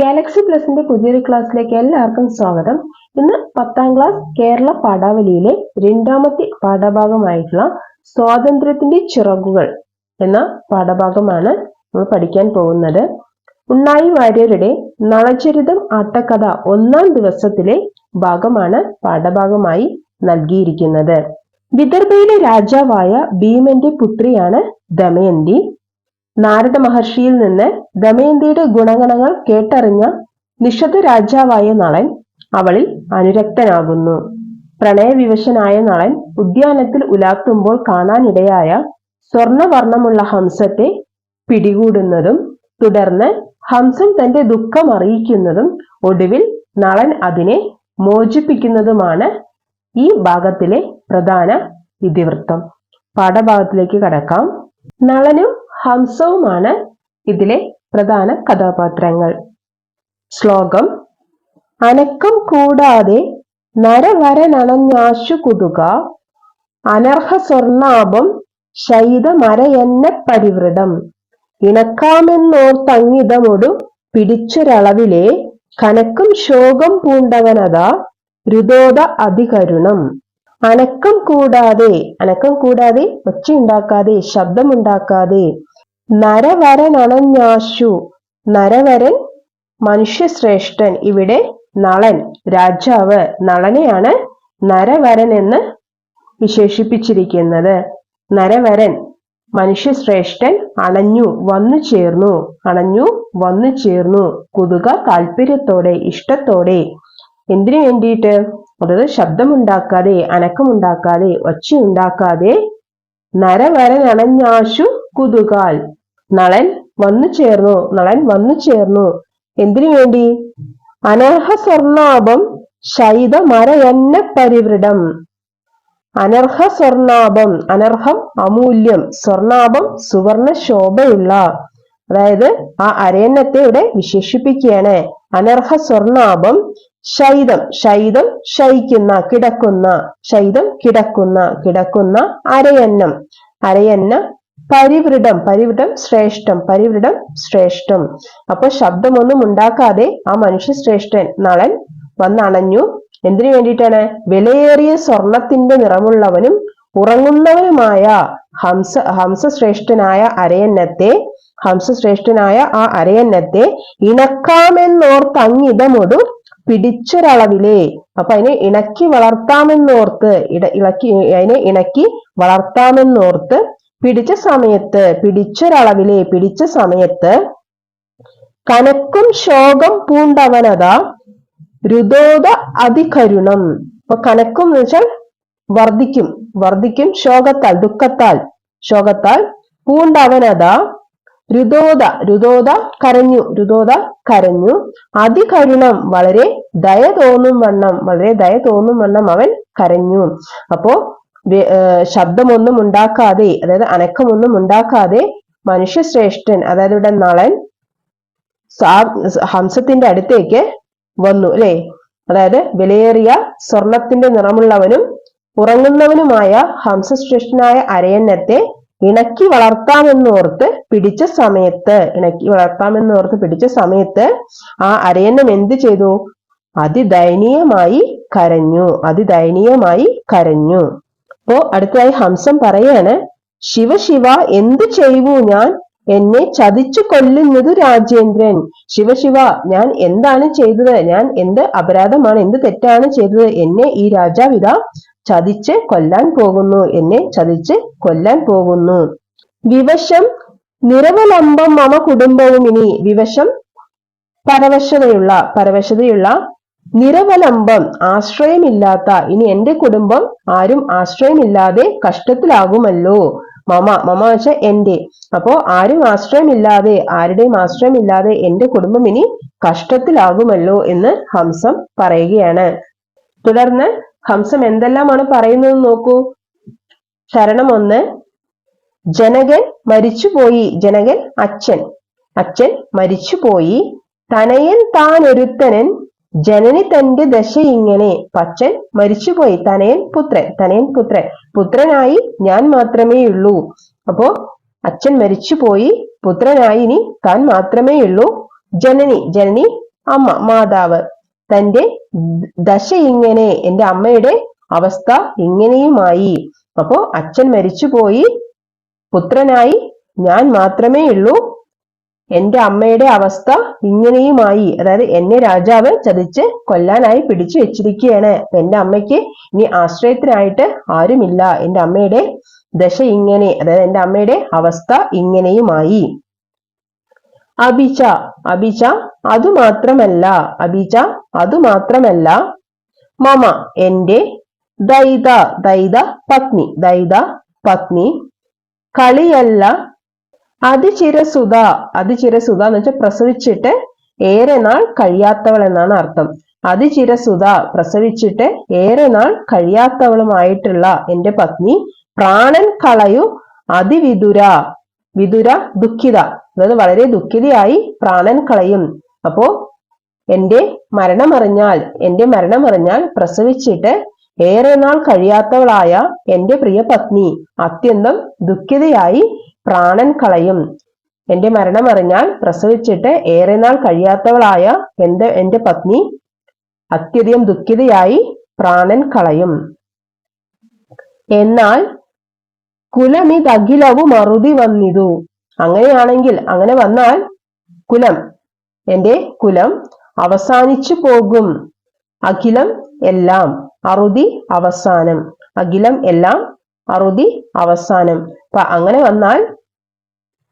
Galaxy പ്ലസിന്റെ പുതിയൊരു ക്ലാസ്സിലേക്ക് എല്ലാവർക്കും സ്വാഗതം. ഇന്ന് പത്താം ക്ലാസ് കേരള പാഠാവലിയിലെ രണ്ടാമത്തെ പാഠഭാഗമായിട്ടുള്ള സ്വാതന്ത്ര്യത്തിന്റെ ചിറകുകൾ എന്ന പാഠഭാഗമാണ് നമ്മൾ പഠിക്കാൻ പോകുന്നത്. ഉണ്ണായി വാര്യരുടെ നളചരിതം ആട്ടക്കഥ ഒന്നാം ദിവസത്തിലെ ഭാഗമാണ് പാഠഭാഗമായി നൽകിയിരിക്കുന്നത്. വിദർഭയിലെ രാജാവായ ഭീമന്റെ പുത്രിയാണ് ദമയന്തി. നാരദ മഹർഷിയിൽ നിന്ന് ദമയന്തിയുടെ ഗുണഗണങ്ങൾ കേട്ടറിഞ്ഞ നിഷധ രാജാവായ നളൻ അവളിൽ അനുരക്തനാകുന്നു. പ്രണയവിവശനായ നളൻ ഉദ്യാനത്തിൽ ഉലാത്തുമ്പോൾ കാണാനിടയായ സ്വർണവർണമുള്ള ഹംസത്തെ പിടികൂടുന്നതും തുടർന്ന് ഹംസൻ തന്റെ ദുഃഖം അറിയിക്കുന്നതും ഒടുവിൽ നളൻ അതിനെ മോചിപ്പിക്കുന്നതുമാണ് ഈ ഭാഗത്തിലെ പ്രധാന ഇതിവൃത്തം. പാഠഭാഗത്തിലേക്ക് കടക്കാം. നളനും ഹംസവുമാണ് ഇതിലെ പ്രധാന കഥാപാത്രങ്ങൾ. ശ്ലോകം അനക്കം കൂടാതെ നരവരനണഞ്ഞാശു കുതുക അനർഹ സ്വർണാഭം ശൈതമരയെന്ന പരിവൃതം. ഇണക്കാമെന്നോർത്തങ്ങിതമൊടു പിടിച്ചൊരളവിലെ കനക്കും ശോകം പൂണ്ടവനതാ രുതോദ അതികരുണം. അനക്കം കൂടാതെ അനക്കം കൂടാതെ ഒച്ചയുണ്ടാക്കാതെ ശബ്ദമുണ്ടാക്കാതെ നരവരനണഞ്ഞാശു. നരവരൻ മനുഷ്യശ്രേഷ്ഠൻ. ഇവിടെ നളൻ രാജാവ്. നളനെയാണ് നരവരൻ എന്ന് വിശേഷിപ്പിച്ചിരിക്കുന്നത്. നരവരൻ മനുഷ്യശ്രേഷ്ഠൻ അണഞ്ഞു വന്നു ചേർന്നു. അണഞ്ഞു വന്നു ചേർന്നു. കുതുക താല്പര്യത്തോടെ ഇഷ്ടത്തോടെ. എന്തിനു വേണ്ടിയിട്ട്? അതായത് ശബ്ദമുണ്ടാക്കാതെ അനക്കമുണ്ടാക്കാതെ ഒച്ചയുണ്ടാക്കാതെ നരവരനണഞ്ഞാശു കുതുകാൽ. നളൻ വന്നു ചേർന്നു നളൻ വന്നു ചേർന്നു. എന്തിനു വേണ്ടി? അനർഹ സ്വർണാഭം ശൈത മരയന്ന പരിവൃടം. അനർഹ സ്വർണാഭം അനർഹം അമൂല്യം സ്വർണാഭം സുവർണ ശോഭയുള്ള അതായത് ആ അരയന്നത്തെ ഇവിടെ വിശേഷിപ്പിക്കുകയാണ്. അനർഹ സ്വർണാഭം ശൈതം ശൈതം ശയിക്കുന്ന കിടക്കുന്ന ശൈതം കിടക്കുന്ന കിടക്കുന്ന അരയന്നം. അരയന്ന പരിവൃടം പരിവൃടം ശ്രേഷ്ഠം പരിവൃടം ശ്രേഷ്ഠം. അപ്പൊ ശബ്ദമൊന്നും ഉണ്ടാക്കാതെ ആ മനുഷ്യ ശ്രേഷ്ഠൻ നളൻ വന്നണഞ്ഞു. എന്തിനു വേണ്ടിയിട്ടാണ്? വിലയേറിയ സ്വർണത്തിന്റെ നിറമുള്ളവനും ഉറങ്ങുന്നവനുമായ ഹംസ ഹംസശ്രേഷ്ഠനായ അരയന്നത്തെ ഹംസശ്രേഷ്ഠനായ ആ അരയന്നത്തെ ഇണക്കാമെന്നോർത്തങ്ങിതമൊടു പിടിച്ചൊരളവിലെ. അപ്പൊ അതിനെ ഇണക്കി വളർത്താമെന്നോർത്ത് ഇട ഇളക്കി അതിനെ ഇണക്കി വളർത്താമെന്നോർത്ത് പിടിച്ച സമയത്ത് പിടിച്ചൊരളവിലെ പിടിച്ച സമയത്ത് കനക്കും ശോകം പൂണ്ടവനത രുദോദ അതികരുണം. അപ്പൊ കനക്കും എന്ന് വെച്ചാൽ വർദ്ധിക്കും. വർദ്ധിക്കും ശോകത്താൽ ദുഃഖത്താൽ. ശോകത്താൽ പൂണ്ടവനത രുദോദ. രുദോദ കരഞ്ഞു. രുദോദ കരഞ്ഞു. അതികരുണം. വളരെ ദയ തോന്നും വണ്ണം. വളരെ ദയ തോന്നും വണ്ണം അവൻ കരഞ്ഞു. അപ്പോ ശബ്ദമൊന്നും ഉണ്ടാക്കാതെ അതായത് അനക്കമൊന്നും ഉണ്ടാക്കാതെ മനുഷ്യശ്രേഷ്ഠൻ അതായത് ഇവിടെ നളൻ ഹംസത്തിന്റെ അടുത്തേക്ക് വന്നു അല്ലെ? അതായത് വിലയേറിയ സ്വർണത്തിന്റെ നിറമുള്ളവനും ഉറങ്ങുന്നവനുമായ ഹംസശ്രേഷ്ഠനായ അരയന്നത്തെ ഇണക്കി വളർത്താമെന്നോർത്ത് പിടിച്ച സമയത്ത് ഇണക്കി വളർത്താമെന്നോർത്ത് പിടിച്ച സമയത്ത് ആ അരയന്നം എന്ത് ചെയ്തു? അതിദയനീയമായി കരഞ്ഞു അതിദയനീയമായി കരഞ്ഞു. അപ്പോ അടുത്തതായി ഹംസം പറയാണ് ശിവ ശിവ എന്തു ചെയ്യൂ ഞാൻ? എന്നെ ചതിച്ചു കൊല്ലുന്നത് രാജേന്ദ്രൻ ശിവശിവ ഞാൻ എന്താണ് ചെയ്തത്? ഞാൻ എന്ത് അപരാധമാണ് എന്ത് തെറ്റാണ് ചെയ്തത്? എന്നെ ഈ രാജാവിത ചതിച്ച് കൊല്ലാൻ പോകുന്നു. എന്നെ ചതിച്ച് കൊല്ലാൻ പോകുന്നു. വിവശം നിരവലംബം മമ കുടുംബവും ഇനി. വിവശം പരവശതയുള്ള പരവശതയുള്ള നിരവലംബം ആശ്രയമില്ലാത്ത ഇനി എന്റെ കുടുംബം ആരും ആശ്രയമില്ലാതെ കഷ്ടത്തിലാകുമല്ലോ. മമ മമ വെച്ചാൽ എന്റെ അപ്പോ ആരും ആശ്രയമില്ലാതെ ആരുടെയും ആശ്രയമില്ലാതെ എന്റെ കുടുംബം ഇനി കഷ്ടത്തിലാകുമല്ലോ എന്ന് ഹംസം പറയുകയാണ്. തുടർന്ന് ഹംസം എന്തെല്ലാമാണ് പറയുന്നത് നോക്കൂ. ശരണം ഒന്ന്. ജനകൻ മരിച്ചുപോയി. ജനകൻ അച്ഛൻ. അച്ഛൻ മരിച്ചുപോയി. തനയൻ താൻ ഒരുത്തനൻ ജനനി തന്റെ ദശ ഇങ്ങനെ പച്ചൻ മരിച്ചുപോയി തനയൻ പുത്രൻ തനയൻ പുത്രൻ പുത്രനായി ഞാൻ മാത്രമേ ഉള്ളൂ അപ്പോ അച്ഛൻ മരിച്ചുപോയി പുത്രനായി ഇനി താൻ മാത്രമേ ഉള്ളൂ ജനനി ജനനി അമ്മ മാതാവ് തന്റെ ദശ ഇങ്ങനെ എന്റെ അമ്മയുടെ അവസ്ഥ ഇങ്ങനെയുമായി. അപ്പോ അച്ഛൻ മരിച്ചുപോയി പുത്രനായി ഞാൻ മാത്രമേ ഉള്ളൂ എന്റെ അമ്മയുടെ അവസ്ഥ ഇങ്ങനെയുമായി. അതായത് എന്നെ രാജാവ് ചതിച്ച് കൊല്ലാനായി പിടിച്ചു വെച്ചിരിക്കുകയാണ്. എന്റെ അമ്മയ്ക്ക് ഇനി ആശ്രയത്തിനായിട്ട് ആരുമില്ല. എന്റെ അമ്മയുടെ ദശ ഇങ്ങനെ അതായത് എന്റെ അമ്മയുടെ അവസ്ഥ ഇങ്ങനെയുമായി. അഭിച അഭിച അതുമാത്രമല്ല മാത്രമല്ല അതുമാത്രമല്ല അത് മാത്രമല്ല മമ എന്റെ ദൈത ദൈത പത്നി ദൈത പത്നി കളിയല്ല അതിചിരസുത അതിചിരസുത എന്ന് വെച്ചാൽ പ്രസവിച്ചിട്ട് ഏറെ നാൾ കഴിയാത്തവൾ എന്നാണ് അർത്ഥം. അതിചിരസുത പ്രസവിച്ചിട്ട് ഏറെ നാൾ കഴിയാത്തവളുമായിട്ടുള്ള എന്റെ പത്നി പ്രാണൻ കളയു അതിവിദുര വിദുര ദുഃഖിത. അതായത് വളരെ ദുഃഖിതയായി പ്രാണൻ കളയും. അപ്പോ എന്റെ മരണമറിഞ്ഞാൽ എന്റെ മരണമറിഞ്ഞാൽ പ്രസവിച്ചിട്ട് ഏറെ നാൾ കഴിയാത്തവളായ എന്റെ പ്രിയ പത്നി അത്യന്തം ദുഃഖിതയായി പ്രാണൻ കളയും. എന്റെ മരണമറിഞ്ഞാൽ പ്രസവിച്ചിട്ട് ഏറെ നാൾ കഴിയാത്തവളായ എന്റെ എന്റെ പത്നി അത്യധികം ദുഃഖിതയായി പ്രാണൻ കളയും. എന്നാൽ കുലമിതഖിലവും മറുതി വന്നിതു. അങ്ങനെയാണെങ്കിൽ അങ്ങനെ വന്നാൽ കുലം എന്റെ കുലം അവസാനിച്ചു പോകും. അഖിലം എല്ലാം അറുതി അവസാനം. അഖിലം എല്ലാം അറുതി അവസാനം. അപ്പൊ അങ്ങനെ വന്നാൽ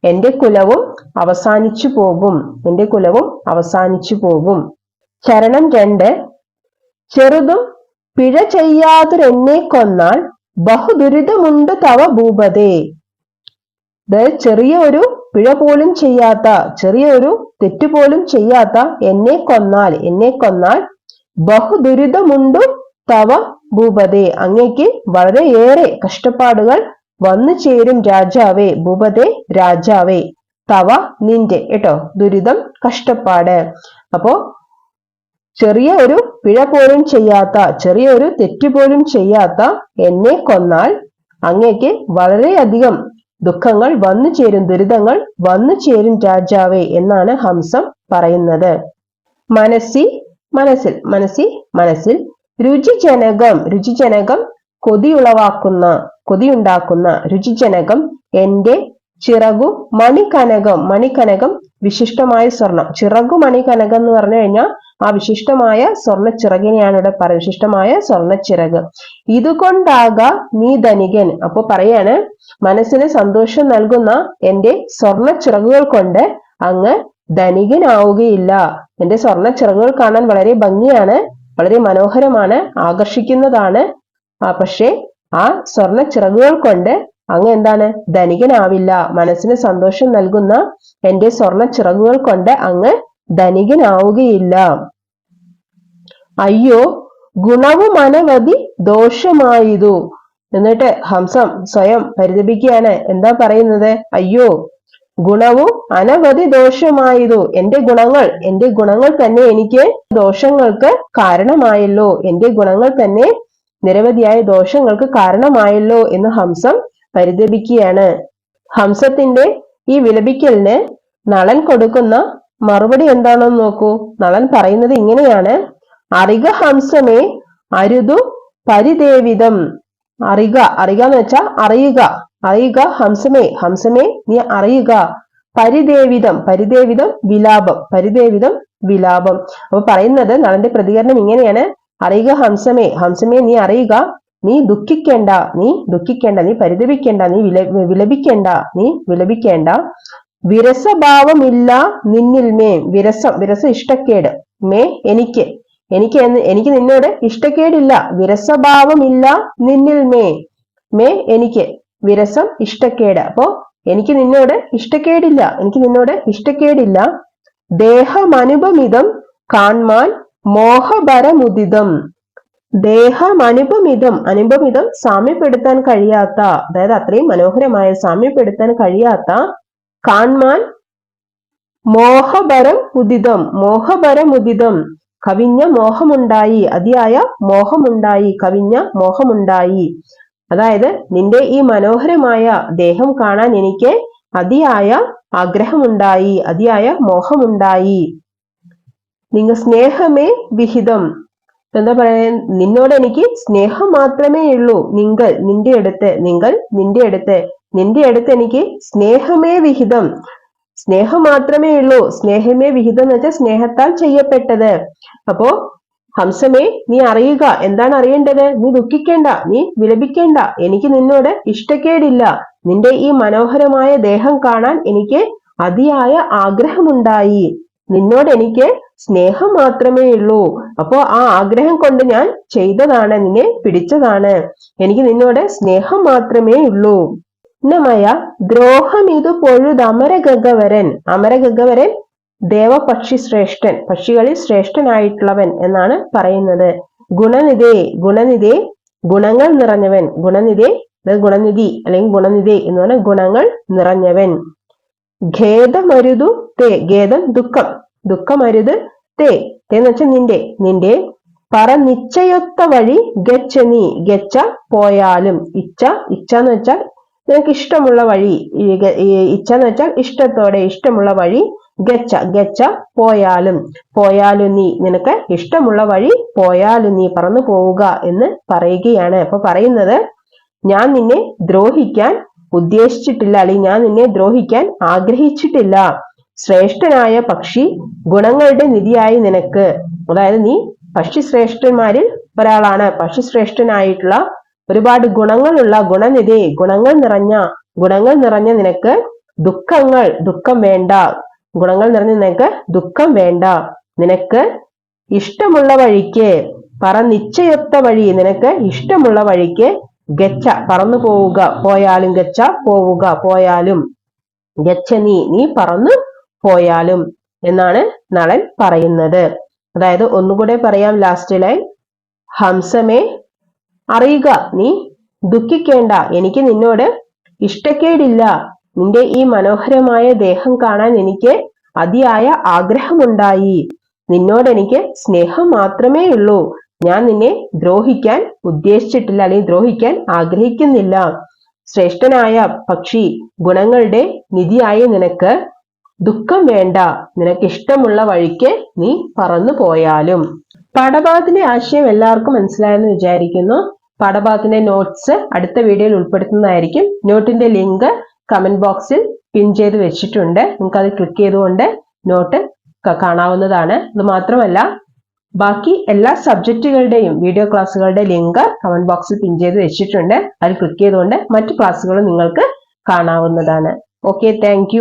എന്റെ കുലവും അവസാനിച്ചു പോകും. എന്റെ കുലവും അവസാനിച്ചു പോകും. ചരണം രണ്ട്. ചെറുതും പിഴ ചെയ്യാതൊരെന്നെ കൊന്നാൽ ബഹുദുരിതമുണ്ട് തവ ഭൂപതേ. ചെറിയ ഒരു പിഴ പോലും ചെയ്യാത്ത ചെറിയ ഒരു തെറ്റ് പോലും ചെയ്യാത്ത എന്നെ കൊന്നാൽ എന്നെ കൊന്നാൽ ബഹുദുരിതമുണ്ടു തവ ഭൂപതേ. അങ്ങേക്ക് വളരെയേറെ കഷ്ടപ്പാടുകൾ വന്നു ചേരും രാജാവേ ഭൂപതേ രാജാവേ. തവ നിന്റെ കേട്ടോ? ദുരിതം കഷ്ടപ്പാട്. അപ്പോ ചെറിയ ഒരു പിഴ പോലും ചെയ്യാത്ത ചെറിയ ഒരു തെറ്റ് പോലും ചെയ്യാത്ത എന്നെ കൊന്നാൽ അങ്ങേക്ക് വളരെയധികം ദുഃഖങ്ങൾ വന്നു ചേരും ദുരിതങ്ങൾ വന്നു ചേരും രാജാവേ എന്നാണ് ഹംസം പറയുന്നത്. മനസ്സി മനസ്സിൽ മനസ്സി മനസ്സിൽ രുചിജനകം രുചിജനകം കൊതിയുളവാക്കുന്ന കൊതിയുണ്ടാക്കുന്ന രുചിജനകം എന്റെ ചിറകു മണികനകം മണികനകം വിശിഷ്ടമായ സ്വർണം. ചിറകു മണികനകം എന്ന് പറഞ്ഞു കഴിഞ്ഞാൽ ആ വിശിഷ്ടമായ സ്വർണ ചിറകിനെയാണ് ഇവിടെ പറയുന്നത് വിശിഷ്ടമായ സ്വർണ ചിറക് ഇതുകൊണ്ടാക നീ ധനികൻ. അപ്പൊ പറയാണ് മനസ്സിന് സന്തോഷം നൽകുന്ന എന്റെ സ്വർണ ചിറകുകൾ കൊണ്ട് അങ്ങ് ധനികനാവുകയില്ല. എന്റെ സ്വർണ ചിറകുകൾ കാണാൻ വളരെ ഭംഗിയാണ് വളരെ മനോഹരമാണ് ആകർഷിക്കുന്നതാണ്. പക്ഷേ ആ സ്വർണ ചിറകുകൾ കൊണ്ട് അങ്ങ് എന്താണ്? ധനികനാവില്ല. മനസ്സിന് സന്തോഷം നൽകുന്ന എന്റെ സ്വർണ ചിറകുകൾ കൊണ്ട് അങ്ങ് ധനികനാവുകയില്ല. അയ്യോ ഗുണവും അനവധി ദോഷമായതു. എന്നിട്ട് ഹംസം സ്വയം പരിതപിക്കുകയാണ്. എന്താ പറയുന്നത്? അയ്യോ ഗുണവും അനവധി ദോഷമായതു. എന്റെ ഗുണങ്ങൾ എന്റെ ഗുണങ്ങൾ തന്നെ എനിക്ക് ദോഷങ്ങൾക്ക് കാരണമായല്ലോ. എന്റെ ഗുണങ്ങൾ തന്നെ നിരവധിയായ ദോഷങ്ങൾക്ക് കാരണമായല്ലോ എന്ന് ഹംസം പരിതപിക്കുകയാണ്. ഹംസത്തിന്റെ ഈ വിലപിക്കലിന് നളൻ കൊടുക്കുന്ന മറുപടി എന്താണെന്ന് നോക്കൂ. നളൻ പറയുന്നത് ഇങ്ങനെയാണ്. അറിക ഹംസമേ അരുതു പരിദേവിതം. അറിക അറിക എന്ന് വെച്ചാൽ അറിയുക. അറിയുക ഹംസമേ ഹംസമേ നീ അറിയുക. പരിദേവിതം പരിദേവിതം വിലാപം പരിദേവിതം വിലാപം. അപ്പൊ പറയുന്നത് നളന്റെ പ്രതികരണം ഇങ്ങനെയാണ്. അറിയുക ഹംസമേ ഹംസമേ നീ അറിയുക. നീ ദുഃഖിക്കേണ്ട നീ ദുഃഖിക്കേണ്ട നീ പരിതപിക്കേണ്ട നീ വില വിലപിക്കേണ്ട നീ വിലപിക്കേണ്ട. വിരസഭാവമില്ല നിന്നിൽ മേ വിരസം വിരസ ഇഷ്ടക്കേട്. മേ എനിക്ക് എനിക്ക് എനിക്ക് നിന്നോട് ഇഷ്ടക്കേടില്ല. വിരസഭാവമില്ല നിന്നിൽ മേ മേ എനിക്ക് വിരസം ഇഷ്ടക്കേട്. അപ്പോ എനിക്ക് നിന്നോട് ഇഷ്ടക്കേടില്ല എനിക്ക് നിന്നോട് ഇഷ്ടക്കേടില്ല. ദേഹമനുപമിതം കാൺമാൻ മോഹപരമുദിതം ദേഹമനുപമിതം. അനുപമിതം സാമ്യപ്പെടുത്താൻ കഴിയാത്ത അതായത് അത്രയും മനോഹരമായ സാമ്യപ്പെടുത്താൻ കഴിയാത്ത കാൺമാൻ മോഹഭരം ഉദിതം മോഹഭരമുദിതം. കവിഞ്ഞ മോഹമുണ്ടായി. അതിയായ മോഹമുണ്ടായി. കവിഞ്ഞ മോഹമുണ്ടായി. അതായത് നിന്റെ ഈ മനോഹരമായ ദേഹം കാണാൻ എനിക്ക് അതിയായ ആഗ്രഹമുണ്ടായി. അതിയായ മോഹമുണ്ടായി. നിങ്ങൾ സ്നേഹമേ വിഹിതം. എന്താ പറയാ? നിന്നോട് എനിക്ക് സ്നേഹം മാത്രമേ ഉള്ളൂ. നിങ്ങൾ നിന്റെ അടുത്ത് നിങ്ങൾ നിന്റെ അടുത്ത് നിന്റെ അടുത്ത് എനിക്ക് സ്നേഹമേ വിഹിതം. സ്നേഹം മാത്രമേ ഉള്ളൂ. സ്നേഹമേ വിഹിതം എന്ന് വെച്ചാൽ സ്നേഹത്താൽ ചെയ്യപ്പെട്ടത്. അപ്പോ ഹംസമേ നീ അറിയുക. എന്താണ് അറിയേണ്ടത്? നീ ദുഃഖിക്കേണ്ട. നീ വിലപിക്കേണ്ട. എനിക്ക് നിന്നോട് ഇഷ്ടക്കേടില്ല. നിന്റെ ഈ മനോഹരമായ ദേഹം കാണാൻ എനിക്ക് അതിയായ ആഗ്രഹമുണ്ടായി. നിന്നോട് എനിക്ക് സ്നേഹം മാത്രമേ ഉള്ളൂ. അപ്പോ ആ ആഗ്രഹം കൊണ്ട് ഞാൻ ചെയ്തതാണ് നിന്നെ പിടിച്ചതാണ്. എനിക്ക് നിന്നോട് സ്നേഹം മാത്രമേ ഉള്ളൂ. നമയ ദ്രോഹം ഇത് പൊഴുത് അമരഗഗവരൻ. അമരഗഗവരൻ ദേവപക്ഷി ശ്രേഷ്ഠൻ പക്ഷികളിൽ ശ്രേഷ്ഠനായിട്ടുള്ളവൻ എന്നാണ് പറയുന്നത്. ഗുണനിധേ ഗുണനിധേ ഗുണങ്ങൾ നിറഞ്ഞവൻ. ഗുണനിധേ ഗുണനിധി അല്ലെങ്കിൽ ഗുണനിധി എന്ന് പറഞ്ഞാൽ ഗുണങ്ങൾ നിറഞ്ഞവൻ. ഖേദമരുതു തേ ഖേദം ദുഃഖം. ദുഃഖമരുത് തേ. എന്ന് വെച്ചാൽ നിന്റെ നിന്റെ പറ നിശ്ചയൊത്ത വഴി ഗച്ച നീ. ഗച്ച പോയാലും ഇച്ഛ ഇച്ഛ എന്ന് വെച്ചാൽ നിനക്ക് ഇഷ്ടമുള്ള വഴി ഇച്ഛ എന്ന് വെച്ചാൽ ഇഷ്ടത്തോടെ ഇഷ്ടമുള്ള വഴി ഗച്ച ഗച്ച പോയാലും പോയാലും നീ നിനക്ക് ഇഷ്ടമുള്ള വഴി പോയാലും നീ പറന്നു പോവുക എന്ന് പറയുകയാണ്. അപ്പൊ പറയുന്നത് ഞാൻ നിന്നെ ദ്രോഹിക്കാൻ ഉദ്ദേശിച്ചിട്ടില്ല അല്ലെങ്കിൽ ഞാൻ നിന്നെ ദ്രോഹിക്കാൻ ആഗ്രഹിച്ചിട്ടില്ല. ശ്രേഷ്ഠനായ പക്ഷി ഗുണങ്ങളുടെ നിധിയായി നിനക്ക്. അതായത് നീ പക്ഷി ശ്രേഷ്ഠന്മാരിൽ ഒരാളാണ്. പക്ഷി ശ്രേഷ്ഠനായിട്ടുള്ള ഒരുപാട് ഗുണങ്ങളുള്ള ഗുണനിധി ഗുണങ്ങൾ നിറഞ്ഞ ഗുണങ്ങൾ നിറഞ്ഞ നിനക്ക് ദുഃഖങ്ങൾ ദുഃഖം വേണ്ട. ഗുണങ്ങൾ നിറഞ്ഞ നിനക്ക് ദുഃഖം വേണ്ട. നിനക്ക് ഇഷ്ടമുള്ള വഴിക്ക് പറ നിശ്ചയത്ത വഴി നിനക്ക് ഇഷ്ടമുള്ള വഴിക്ക് ഗച്ച പറന്നു പോവുക. പോയാലും ഗച്ച പോവുക. പോയാലും ഗച്ച നീ നീ പറന്നു പോയാലും എന്നാണ് നളൻ പറയുന്നത്. അതായത് ഒന്നുകൂടെ പറയാം ലാസ്റ്റ് ലൈൻ ഹംസമേ അറിയുക നീ ദുഃഖിക്കേണ്ട. എനിക്ക് നിന്നോട് ഇഷ്ടക്കേടില്ല. നിന്റെ ഈ മനോഹരമായ ദേഹം കാണാൻ എനിക്ക് അതിയായ ആഗ്രഹമുണ്ടായി. നിന്നോട് എനിക്ക് സ്നേഹം മാത്രമേ ഉള്ളൂ. ഞാൻ നിന്നെ ദ്രോഹിക്കാൻ ഉദ്ദേശിച്ചിട്ടില്ല അല്ലെങ്കിൽ ദ്രോഹിക്കാൻ ആഗ്രഹിക്കുന്നില്ല. ശ്രേഷ്ഠനായ പക്ഷി ഗുണങ്ങളുടെ നിധിയായ നിനക്ക് ദുഃഖം വേണ്ട. നിനക്ക് ഇഷ്ടമുള്ള വഴിക്ക് നീ പറന്നു പോയാലും. പാഠഭാഗത്തിന്റെ ആശയം എല്ലാവർക്കും മനസ്സിലായെന്ന് വിചാരിക്കുന്നു. പാഠഭാഗത്തിന്റെ നോട്ട്സ് അടുത്ത വീഡിയോയിൽ ഉൾപ്പെടുത്തുന്നതായിരിക്കും. നോട്ടിന്റെ ലിങ്ക് കമന്റ് ബോക്സിൽ പിൻ ചെയ്ത് വെച്ചിട്ടുണ്ട്. നിങ്ങൾക്ക് അത് ക്ലിക്ക് ചെയ്തുകൊണ്ട് നോട്ട് കാണാവുന്നതാണ്. ഇത് മാത്രമല്ല ബാക്കി എല്ലാ സബ്ജക്റ്റുകളുടെയും വീഡിയോ ക്ലാസ്സുകളുടെ ലിങ്ക് കമന്റ് ബോക്സിൽ പിൻ ചെയ്ത് വെച്ചിട്ടുണ്ട്. അത് ക്ലിക്ക് ചെയ്തുകൊണ്ട് മറ്റു ക്ലാസ്സുകൾ നിങ്ങൾക്ക് കാണാവുന്നതാണ്. Okay thank